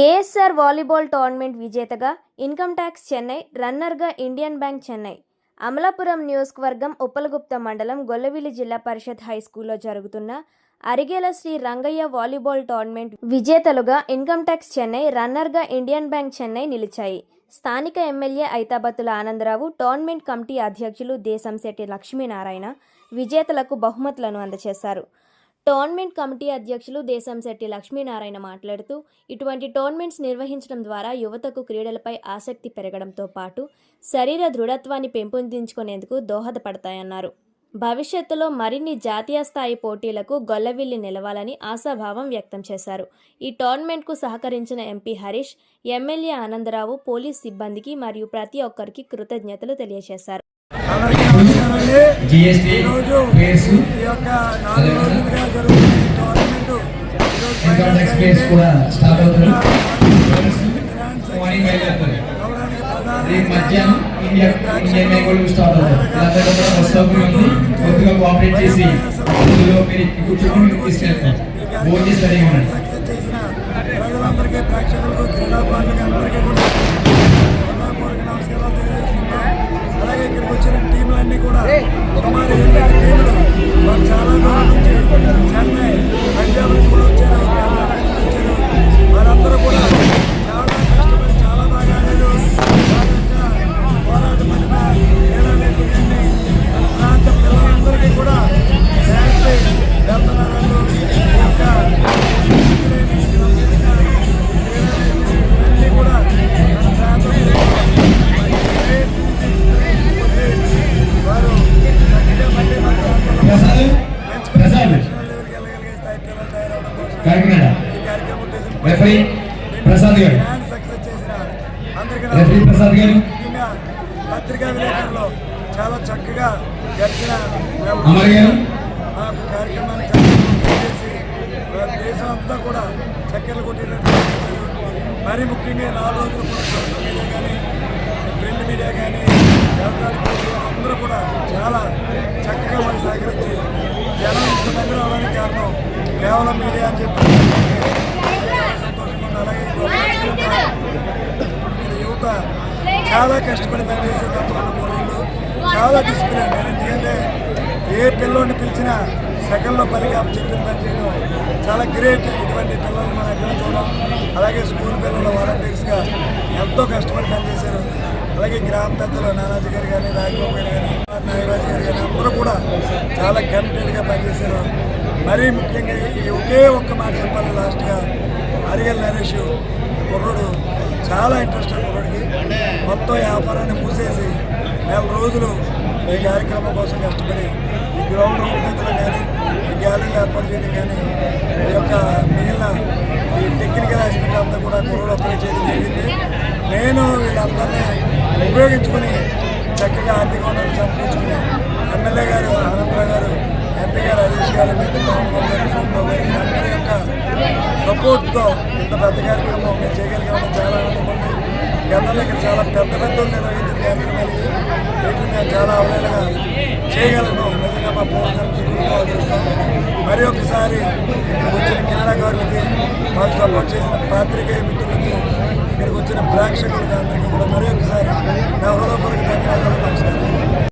ASR volleyball tournament విజేతగా income tax Chennai రన్నర్గా Indian bank Chennai. Amalapuram నియోజకవర్గం ఉప్పలగుప్త మండలం గొల్లవిల్లి జిల్లా పరిషత్ హై స్కూల్లో జరుగుతున్న అరిగేల శ్రీ రంగయ్య వాలీబాల్ టోర్నమెంట్ విజేతలుగా ఇన్కమ్ ట్యాక్స్ చెన్నై రన్నర్గా ఇండియన్ బ్యాంక్ చెన్నై నిలిచాయి. స్థానిక MLA Aithabathula Anandarao tournament committee అధ్యక్షులు దేశంశెట్టి లక్ష్మీనారాయణ విజేతలకు బహుమతులను అందజేశారు. టోర్నమెంట్ కమిటీ అధ్యక్షులు దేశంశెట్టి లక్ష్మీనారాయణ మాట్లాడుతూ ఇటువంటి టోర్నమెంట్స్ నిర్వహించడం ద్వారా యువతకు క్రీడలపై ఆసక్తి పెరగడంతో పాటు శరీర దృఢత్వాన్ని పెంపొందించుకునేందుకు దోహదపడతాయన్నారు. భవిష్యత్తులో మరిన్ని జాతీయ స్థాయి పోటీలకు గొల్లవిల్లి నిలవాలని ఆశాభావం వ్యక్తం చేశారు. ఈ టోర్నమెంట్కు సహకరించిన MP Harish MLA Anandarao police సిబ్బందికి మరియు ప్రతి ఒక్కరికి కృతజ్ఞతలు తెలియజేశారు. టోర్నమెంటు ఈరోజు ఇన్కమ్ ట్యాక్స్ పేర్స్ కూడా స్టార్ట్ అవుతుంది మార్నింగ్ బయలుదేరుతుంది రేపు మధ్యాహ్నం ఇండియా ఇండియన్ స్టార్ట్ కూడా బస్ సౌకర్యం ఉంది. కొద్దిగా కోఆపరేట్ చేసి ఇందులో మీరు ఎక్కి కూర్చొని మీకు తీసుకెళ్తాం భోజనం చేసి ఉండండి. ప్రజలందరికీ ప్రేక్షకులకు క్రీడాకారులకి అందరికీ కూడా హృదయపూర్వక నమస్కారాలు కాకినాడ. ఈ కార్యక్రమం రెఫరీ ప్రసాద్ గారు. చేసిన అందరికీ రెఫరీ ప్రసాద్ గారు. ముఖ్యంగా పత్రికా విలేకరులు చాలా చక్కగా గడిచిన అమర్ గారు. మాకు కార్యక్రమాన్ని చక్కగా చేసి దేశం అంతా కూడా చక్కెరలు కొట్టేటట్టు మరి ముఖ్యంగా నాలుగు రోజులు కూడా కానీ ప్రింట్ మీడియా కానీ అందరూ కూడా చాలా చక్కగా మనకు సహకరించి జనం ఇంత మంది కారణం కేవలం మీడియా అని చెప్పి సంతోషంగా అలాగే యువత చాలా కష్టపడి పనిచేసే తత్వం చాలా డిసిప్లిన్ ఎందుకంటే ఏ పిల్లోని పిలిచినా సెకండ్లో పనికి అప్పు చెప్పిన పని చేయడం చాలా గ్రేట్ ఇటువంటి పిల్లల్ని మనం ఎక్కడ చూడడం? అలాగే స్కూల్ పిల్లలు వాలంటీర్స్గా ఎంతో కష్టపడి పనిచేశారు. అలాగే గ్రామ పెద్దలు నానాజీ గారు కానీ రాజబాబు గారు కానీ నాగరాజు గారు కానీ అందరూ కూడా చాలా కమిటెడ్గా పనిచేశారు. మరీ ముఖ్యంగా ఈ ఒకే ఒక్క మాట చెప్పాలి లాస్ట్గా. అరిగల్ నరేష్ కుర్రుడు చాలా ఇంట్రెస్ట్ కుర్రుడికి. మొత్తం వ్యాపారాన్ని మూసేసి నెల రోజులు ఈ కార్యక్రమం కోసం కష్టపడి ఈ గ్రౌండ్ రూపకల్పన కానీ ఈ గ్యాలరీ ఏర్పాటు చేయడం కానీ ఈ యొక్క మిగిలిన ఈ టెక్నికల్ ఆస్పెక్ట్ అంతా కూడా కుర్రుడు ఒక్కడే చేయడం జరిగింది. నేను వీళ్ళందరినీ ఉపయోగించుకొని చక్కగా ఆర్థిక వనరులు సంపాదించుకుని ఎమ్మెల్యే గారు ఆనందరావు గారు ఎంపీ గారు హరీష్ గారు మిగతా పవన్ కళ్యాణ్ గారు సోమబాబు గారు వీళ్ళందరి యొక్క సపోర్ట్తో ఇంత పెద్ద కార్యక్రమం మేము చేయగలిగామని చాలా ఆనందపడి గతంలో ఇక్కడ చాలా పెద్ద పెద్ద నిర్వహించిన కార్యక్రమాలు వీటిని మేము చాలా అవలేలుగా చేయగలను నిజంగా మా పూర్వజన్మ మరి ఒకసారి ఇక్కడికి వచ్చిన క్రీడాకారులకి మాకు సపోర్ట్ చేసిన పాత్రికేయ మిత్రులకి ఇక్కడికి వచ్చిన ప్రేక్షకులకి అందరికీ కూడా మరి ఒకసారి నా హృదయపూర్వక ధన్యవాదాలు. నమస్కారం.